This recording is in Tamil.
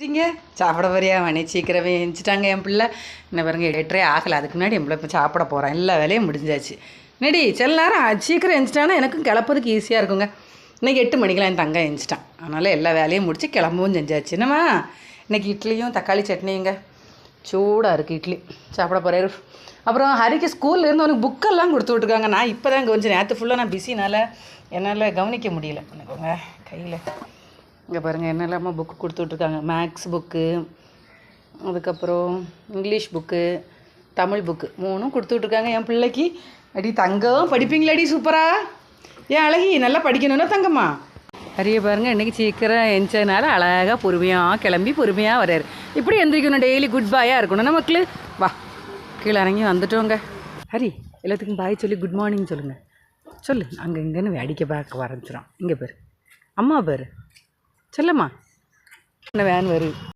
சரிங்க சாப்பிட போறியா? மணி சீக்கிரமே எழுந்துட்டாங்க என் பிள்ளை. என்ன பாருங்க எட்டரே ஆகலை. அதுக்கு முன்னாடி என் பிள்ளை இப்போ சாப்பிட போகிறேன் எல்லா வேலையும் முடிஞ்சாச்சு. நடி சில நேரம் சீக்கிரம் எழுந்துட்டானா எனக்கும் கிளப்புறதுக்கு ஈஸியாக இருக்குங்க. இன்றைக்கி எட்டு மணிக்கெலாம் என் தங்க எழுந்துட்டான் அதனால் எல்லா வேலையும் முடித்து கிளம்பவும் செஞ்சாச்சு. என்னம்மா இன்னைக்கு இட்லியும் தக்காளி சட்னிங்க சூடாக இருக்குது இட்லி. சாப்பிட போகிறாரு அப்புறம் ஹரிக்கு ஸ்கூல்ல இருந்து அவனுக்கு புக்கெல்லாம் கொடுத்து விட்ருக்காங்க நான் இப்போ தான் கொஞ்சம் நேற்று ஃபுல்லாக நான் பிஸினால என்னால் கவனிக்க முடியல. எனக்குங்க கையில். இங்கே பாருங்கள் என்னெல்லாமோ புக்கு கொடுத்து விட்ருக்காங்க மேக்ஸ் புக்கு அதுக்கப்புறம் இங்கிலீஷ் புக்கு தமிழ் புக்கு மூணும் கொடுத்து விட்ருக்காங்க என் பிள்ளைக்கு. அடி தங்கம் படிப்பீங்களாடி சூப்பராக ஏன் அழகி நல்லா படிக்கணும்னா தங்கம்மா? அரிய பாருங்க இன்றைக்கி சீக்கிரம் எந்ததுனால அழகாக பொறுமையாக கிளம்பி பொறுமையாக வர்றாரு. இப்படி எந்திரிக்கணும் டெய்லி குட் பாயாக இருக்கணும் நமக்கு. வா கீழே இறங்கி வந்துட்டோங்க. ஹரி எல்லாத்துக்கும் பாய் சொல்லி குட் மார்னிங் சொல்லுங்கள் சொல்லு அங்கே இங்கேன்னு வேடிக்கை பார்க்க ஆரம்பிச்சிடும். இங்கே பேர். அம்மா பேர். சொல்லம்மா. என்ன வேன் வருது